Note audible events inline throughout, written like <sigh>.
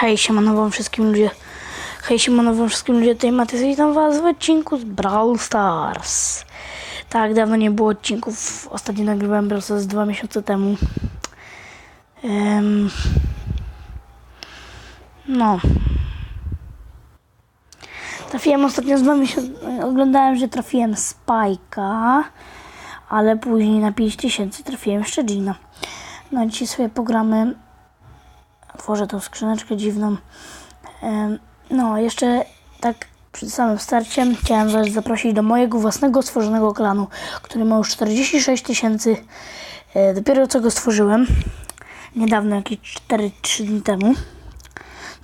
Hej, siemano wam wszystkim ludzie. Hej, siemano wam wszystkim ludzie. Tutaj Matys, witam was w odcinku z Brawl Stars. Tak, dawno nie było odcinków. Ostatnio nagrywałem Brawl Stars dwa miesiące temu. Em, no. Trafiłem ostatnio z dwa miesiące. Oglądałem, że trafiłem Spajka, ale później na 5000 trafiłem jeszcze. No dzisiaj sobie pogramy otworzę tą skrzyneczkę dziwną. No, jeszcze tak przed samym starciem chciałem Was zaprosić do mojego własnego stworzonego klanu, który ma już 46 tysięcy. E, Dopiero co go stworzyłem. Niedawno, jakieś 4-3 dni temu.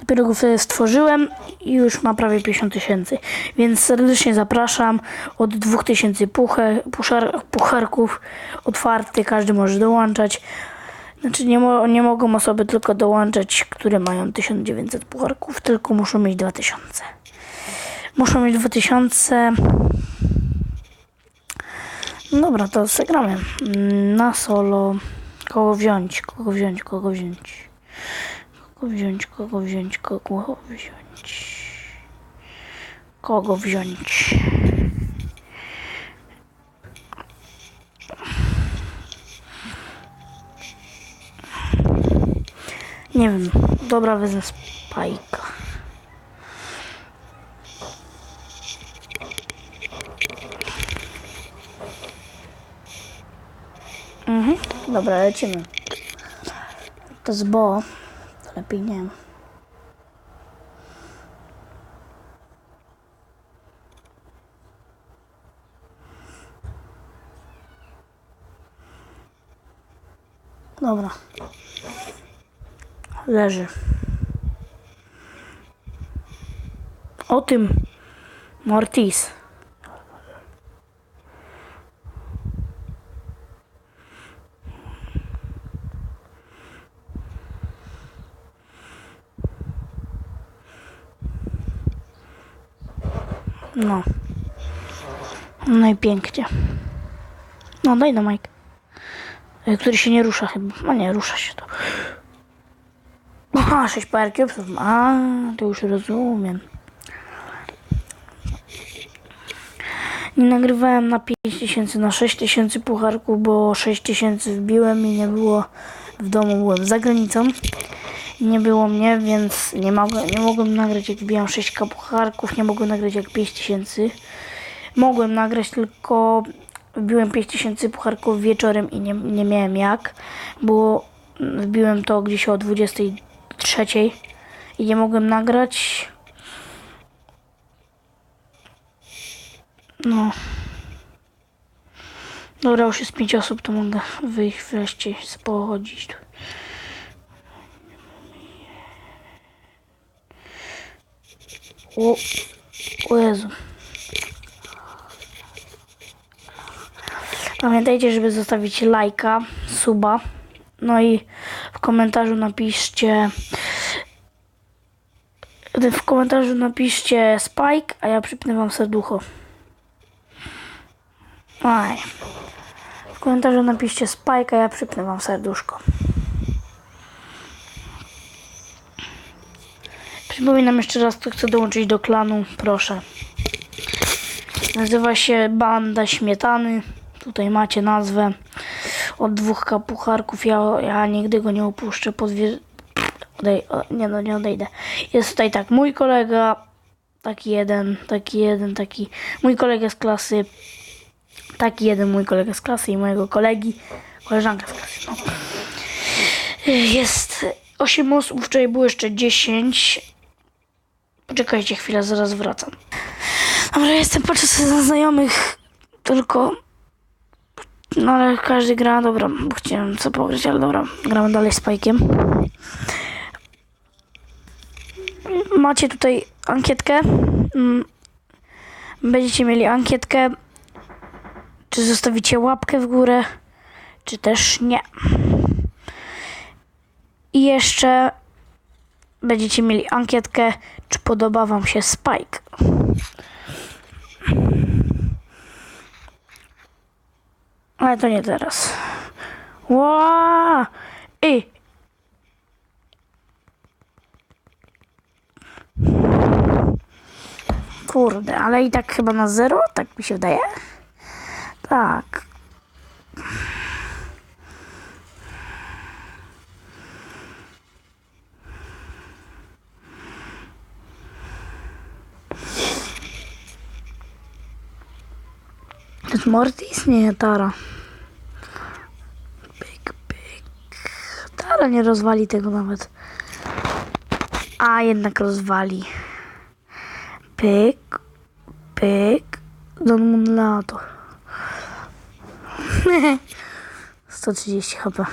Dopiero go sobie stworzyłem i już ma prawie 50 tysięcy. Więc serdecznie zapraszam. Od 2000 puche, puszar, pucharków otwarty, każdy może dołączać. Znaczy nie, mo- nie mogą osoby tylko dołączać, które mają 1900 pucharków, tylko muszą mieć 2000. Muszą mieć 2000. No Dobra, to zagramy. Mm, Na solo. Kogo wziąć? Kogo wziąć? Kogo wziąć? Kogo wziąć? Kogo wziąć? Kogo wziąć? Kogo wziąć? Nie wiem. Dobra, wezmę spajka. Mhm. Dobra, lecimy. To z bo. To lepiej nie. Dobra. Leży. O tym Mortis. No. No i pięknie. No daj no Mike. Który się nie rusza chyba. No nie, rusza się to. Aha, 6 par cubesów. A, to już rozumiem. Nie nagrywałem na 5000, na 6000 pucharków, bo 6000 wbiłem i nie było w domu, byłem za granicą. Nie było mnie, więc nie mogłem, nie mogłem nagrać jak wbijam 6k pucharków, nie mogłem nagrać jak 5000. Mogłem nagrać, tylko wbiłem 5000 pucharków wieczorem i nie, nie miałem jak, bo wbiłem to gdzieś o 23 i nie mogłem nagrać. No. Dobra, już jest 5 osób, to mogę wyjść wreszcie, pochodzić tu. O, o Jezu. Pamiętajcie, żeby zostawić lajka, suba. No i w komentarzu napiszcie. W komentarzu napiszcie Spike, a ja przypnę wam serducho. Aj. W komentarzu napiszcie Spike, a ja przypnę wam serduszko. Przypominam jeszcze raz, kto chce dołączyć do klanu, proszę. Nazywa się Banda Śmietany. Tutaj macie nazwę. Od dwóch kapucharków. Ja, ja nigdy go nie opuszczę. Podwie... Odej... Nie no, nie odejdę. Jest tutaj tak, mój kolega, taki jeden, taki jeden, taki... Mój kolega z klasy, taki jeden mój kolega z klasy i mojego kolegi, koleżanka z klasy, no. Jest 8 osób, wczoraj było jeszcze 10. Poczekajcie chwilę, zaraz wracam. Dobra, jestem na znajomych, tylko... No ale każdy gra, dobra, bo chciałem co pograć, ale dobra, gramy dalej z Pajkiem. Macie tutaj ankietkę. Mm, Będziecie mieli ankietkę, czy zostawicie łapkę w górę, czy też nie. I jeszcze będziecie mieli ankietkę, czy podoba Wam się Spike. Ale to nie teraz. Wow! Ej! Kurde, ale i tak chyba na zero? Tak mi się wydaje. Tak. To jest Mortis? Nie, Tara. Tara nie rozwali tego nawet. A, jednak rozwali. Pyk, pyk. Don Munlato. <laughs> 130 HP.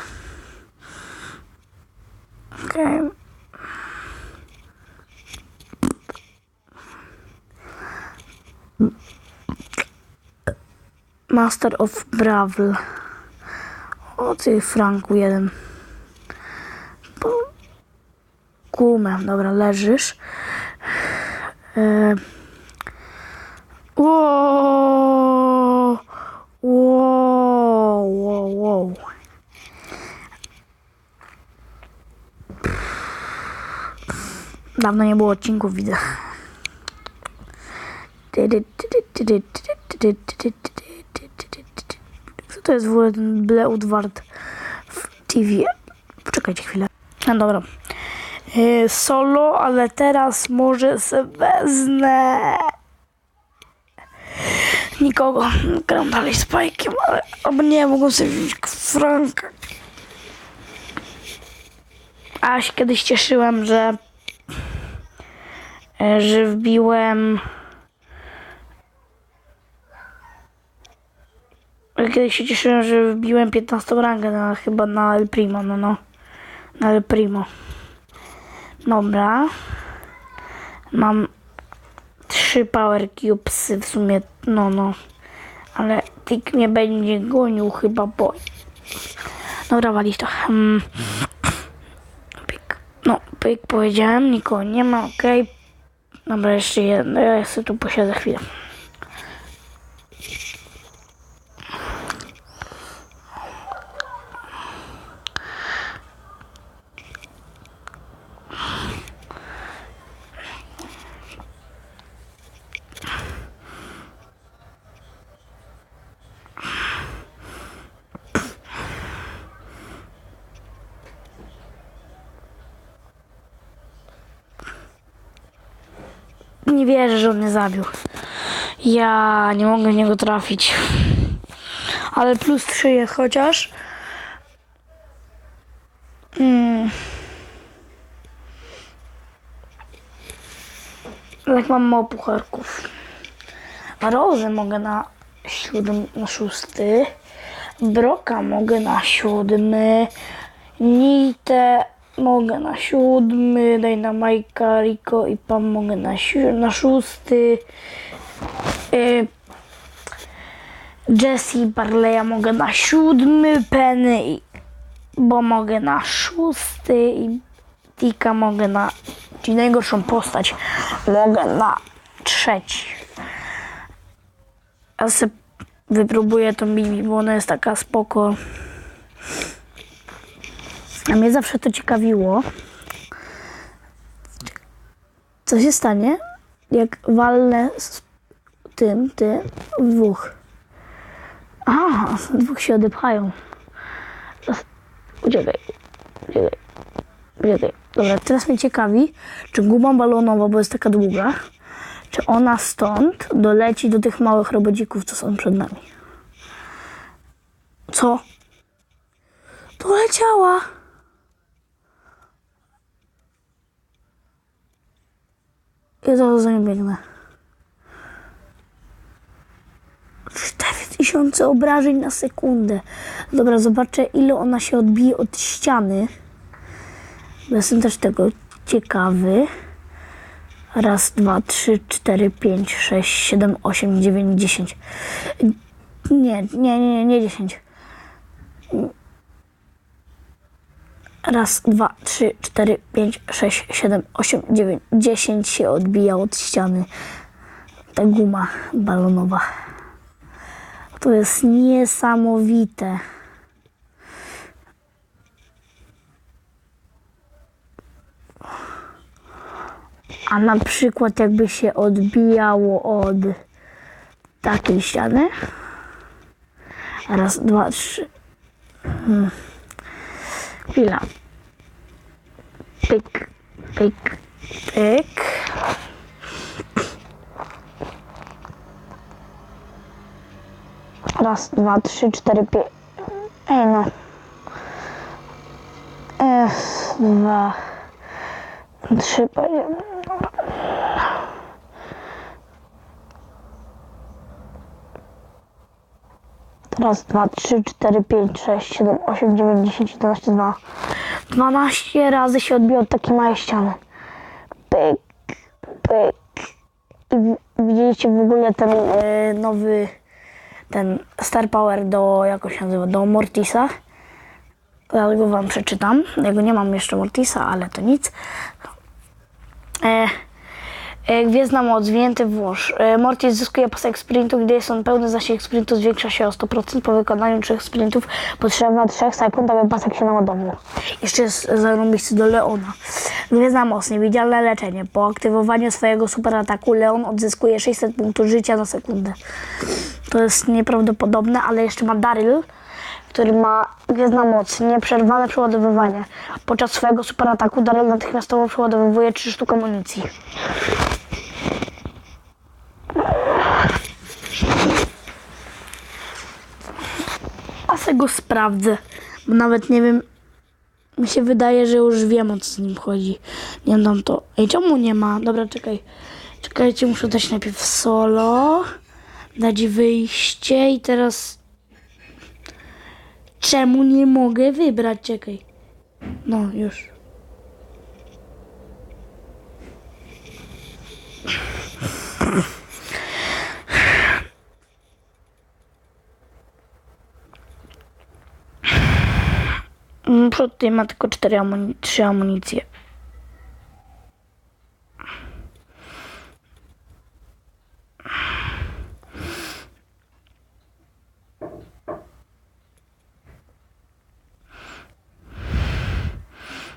Okej. Master of Brawl. O ty Franku jeden. Po- Gumę, dobra, leżysz. E... Wow, wow, wow, wow. Dawno nie było odcinków, widzę. Co to jest w ogóle ten Bleudward TV? Poczekajcie chwilę. No dobra. E, Solo, ale teraz może se wezmę nikogo. Gram dalej z Pajkiem, ale albo nie, mogą sobie wziąć Franka. A się kiedyś cieszyłem, że e, że wbiłem Kiedyś się cieszyłem, że wbiłem 15 rangę na, chyba na El Primo, no no. Na El Primo. Dobra. Mam trzy Power Cubesy w sumie, no no. Ale Tik mnie będzie gonił chyba, bo... Dobra, walić to. Hmm. No, pyk powiedziałem, nikogo nie ma, okej. Dobra, jeszcze jedno, ja sobie tu posiedzę chwilę. Nie wierzę, że on mnie zabił. Ja nie mogę w niego trafić. Ale plus 3 jest chociaż. Mm. Jak mam mało pucharków. Rozę mogę na siódmy, na szósty. Broka mogę na siódmy. Nitę mogę na siódmy. Daj na Majka, Rico i Pam mogę na, si- na szósty. Y, Jesse Barleya mogę na siódmy. Penny i bo mogę na szósty i Tika mogę na, czyli najgorszą postać, mogę na trzeci. Ja sobie wypróbuję tą Bibi, bo ona jest taka spoko. A mnie zawsze to ciekawiło. Co się stanie, jak walnę z tym, w dwóch. A, dwóch się odepchają. Uciekaj, uciekaj, uciekaj. Dobra, teraz mnie ciekawi, czy guma balonowa, bo jest taka długa, czy ona stąd doleci do tych małych robodzików, co są przed nami. Co? Doleciała! Ja zaraz za nią biegnę. 4000 obrażeń na sekundę. Dobra, zobaczę ile ona się odbije od ściany. Jestem też tego ciekawy. Raz, dwa, trzy, cztery, pięć, sześć, siedem, osiem, dziewięć, dziesięć. Nie, nie, nie, nie dziesięć. Raz, dwa, trzy, cztery, pięć, sześć, siedem, osiem, dziewięć, dziesięć się odbija od ściany. Ta guma balonowa. To jest niesamowite. A na przykład jakby się odbijało od takiej ściany. Raz, dwa, trzy. Hmm. Chwila. Pyk, pyk, pyk. Raz, dwa, trzy, cztery, pięć. Ej no. Raz, dwa, trzy, panie. Raz, dwa, trzy, cztery, pięć, sześć, siedem, osiem, dziewięć, dziesięć, jedenaście, dwa. Dwanaście razy się odbiło od takiej małej ściany. Pyk, pyk. I widzieliście w ogóle ten e, nowy, ten Star Power do, jak się nazywa, do Mortisa. Ja go wam przeczytam. Ja nie mam jeszcze Mortisa, ale to nic. E, Gwiezdna moc, zwinięty włos. E, Mortis zyskuje pasek sprintu, gdy jest on pełny, zasięg sprintu zwiększa się o 100%. Po wykonaniu trzech sprintów potrzeba 3 sekund, aby pasek się naładował. Jeszcze jest zarąbisty do Leona. Gwiezdna moc, niewidzialne leczenie. Po aktywowaniu swojego superataku Leon odzyskuje 600 punktów życia na sekundę. To jest nieprawdopodobne, ale jeszcze ma Daryl, który ma gwiezdna moc, nieprzerwane przeładowywanie. Podczas swojego superataku Daryl natychmiastowo przeładowywuje 3 sztuk amunicji. A se go sprawdzę, bo nawet nie wiem, mi się wydaje, że już wiem o co z nim chodzi. Nie dam to. Ej, czemu nie ma? Dobra, czekaj. Czekajcie, muszę dać najpierw solo. Dać wyjście i teraz... Czemu nie mogę wybrać? Czekaj. No, już. Przód tutaj ma tylko cztery amuni- trzy amunicje.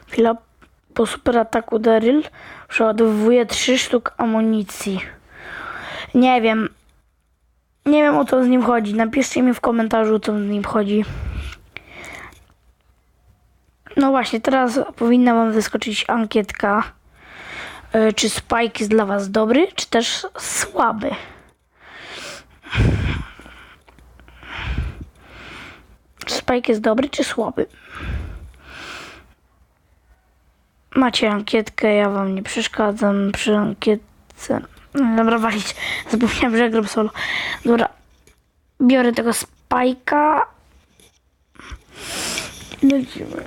Chwila po superataku Daryl przeładowuje trzy sztuk amunicji. Nie wiem. Nie wiem o co z nim chodzi. Napiszcie mi w komentarzu co z nim chodzi. No właśnie, teraz powinna wam wyskoczyć ankietka. y, Czy Spike jest dla was dobry, czy też słaby? Czy Spike jest dobry, czy słaby? Macie ankietkę, ja wam nie przeszkadzam przy ankietce. No, Dobra, walić. Zapomniałem, że gram solo. Dobra. Biorę tego Spike'a. Lecimy.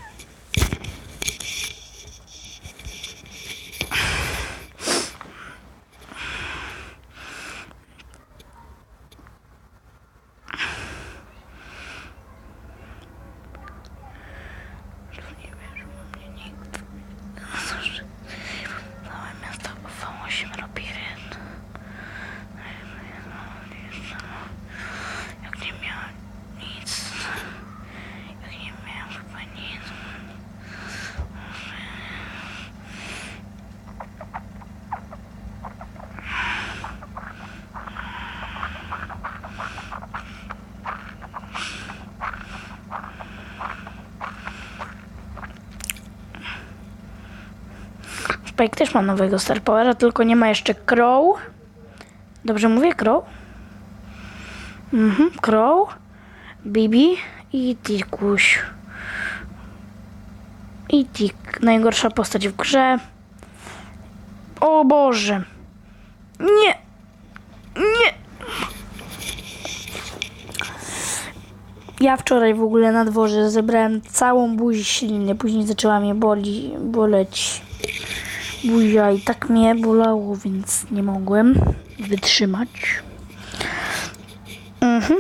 Spike też ma nowego Star Powera, tylko nie ma jeszcze Crow. Dobrze mówię? Crow? Mhm, Crow, Bibi i Tikuś. I Tik, najgorsza postać w grze. O Boże. Nie. Nie. Ja wczoraj w ogóle na dworze zebrałem całą buzię śliny, później zaczęła mnie boli, boleć buzia i tak mnie bolało, więc nie mogłem wytrzymać. Mhm.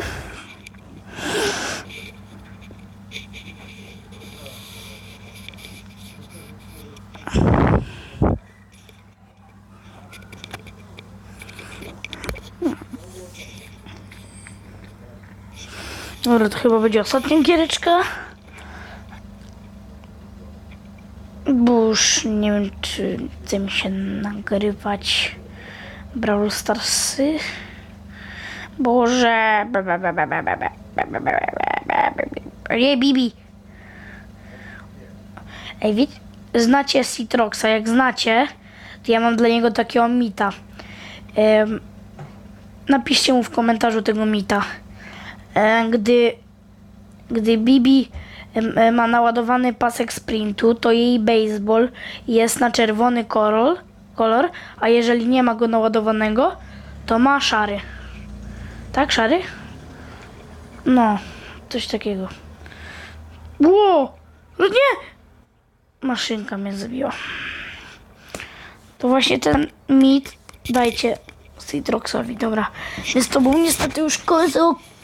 Dobra, to chyba będzie ostatnia giereczka. Bo już nie wiem, czy chce mi się nagrywać Brawl Starsy. Boże. Nie, Bibi. Ej, wie, znacie Citroxa? Jak znacie, to ja mam dla niego takiego mita. Em, napiszcie mu w komentarzu tego mita. E, gdy, gdy Bibi e, ma naładowany pasek sprintu, to jej baseball jest na czerwony kolor, kolor, a jeżeli nie ma go naładowanego, to ma szary. Tak, szary? No, coś takiego. Ło! No nie! Maszynka mnie zabiła. To właśnie ten mit dajcie Citroxowi. Dobra, więc to był niestety już koniec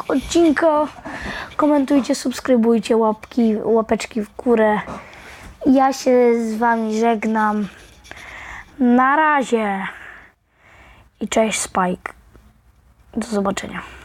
odcinka. Komentujcie, subskrybujcie, łapki, łapeczki w górę. Ja się z wami żegnam. Na razie. I cześć Spike. Do zobaczenia.